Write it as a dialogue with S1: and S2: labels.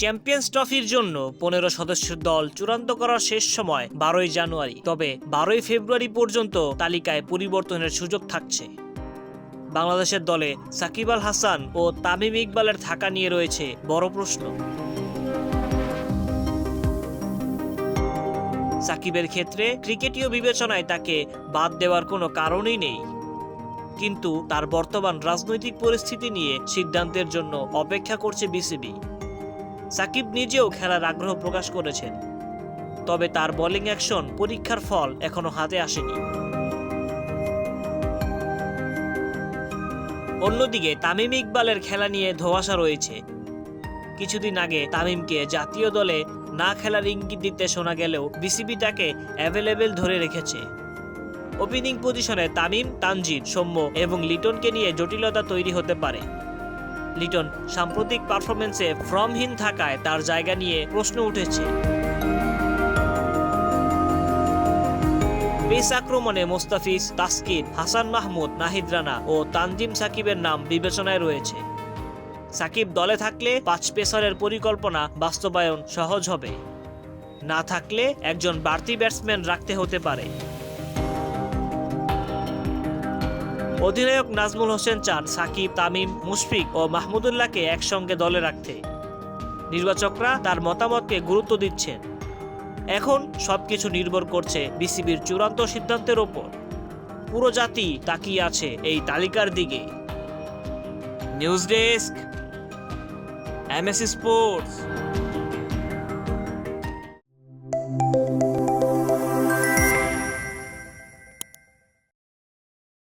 S1: Champions ট্রফির জন্য পনেরো সদস্যের দল চূড়ান্ত করার শেষ সময় বারোই জানুয়ারি। তবে বারোই ফেব্রুয়ারি পর্যন্ত তালিকায় পরিবর্তনের সুযোগ থাকছে। বাংলাদেশের দলে সাকিব আল হাসান ও তামিম ইকবালের থাকা নিয়ে রয়েছে বড় প্রশ্ন। সাকিবের ক্ষেত্রে ক্রিকেটীয় বিবেচনায় তাকে বাদ দেওয়ার কোনো কারণই নেই। কিন্তু তার বর্তমান রাজনৈতিক পরিস্থিতি নিয়ে সিদ্ধান্তের জন্য অপেক্ষা করছে বিসিবি। সাকিব নিজেও খেলার আগ্রহ প্রকাশ করেছেন। তবে তার বোলিং অ্যাকশন পরীক্ষার ফল এখনও হাতে আসেনি। অন্যদিকে তামিম ইকবালের খেলা নিয়ে ধোয়াশা রয়েছে। কিছুদিন আগে তামিমকে জাতীয় দলে না খেলার ইঙ্গিত দিতে শোনা গেলেও বিসিবি তাকে অ্যাভেলেবেল ধরে রেখেছে। ওপেনিং পজিশনে তামিম তানজিদ সৌম্য এবং লিটনকে নিয়ে জটিলতা তৈরি হতে পারে। লিটন সাম্প্রতিক পারফরমেন্সে ফর্মহীন থাকায় তার জায়গা নিয়ে প্রশ্ন উঠেছে। পেস আক্রমণে মোস্তাফিজ, তাসকিন, হাসান মাহমুদ, নাহিদ রানা ও তানজিম সাকিবের নাম বিবেচনায় রয়েছে। সাকিব দলে থাকলে পাঁচ পেসারের পরিকল্পনা বাস্তবায়ন সহজ হবে। না থাকলে একজন বাড়তি ব্যাটসম্যান রাখতে হতে পারে। অধিনায়ক নাজমুল হোসেন চান সাকিব, তামিম, মুশফিক ও মাহমুদুল্লাহকে একসঙ্গে দলে রাখতে। নির্বাচকরা তার মতামতকে গুরুত্ব দিচ্ছেন। এখন সবকিছু নির্ভর করছে বিসিবির চূড়ান্ত সিদ্ধান্তের ওপর। পুরো জাতি তাকিয়ে আছে এই তালিকার দিকে। News desk M A C sports.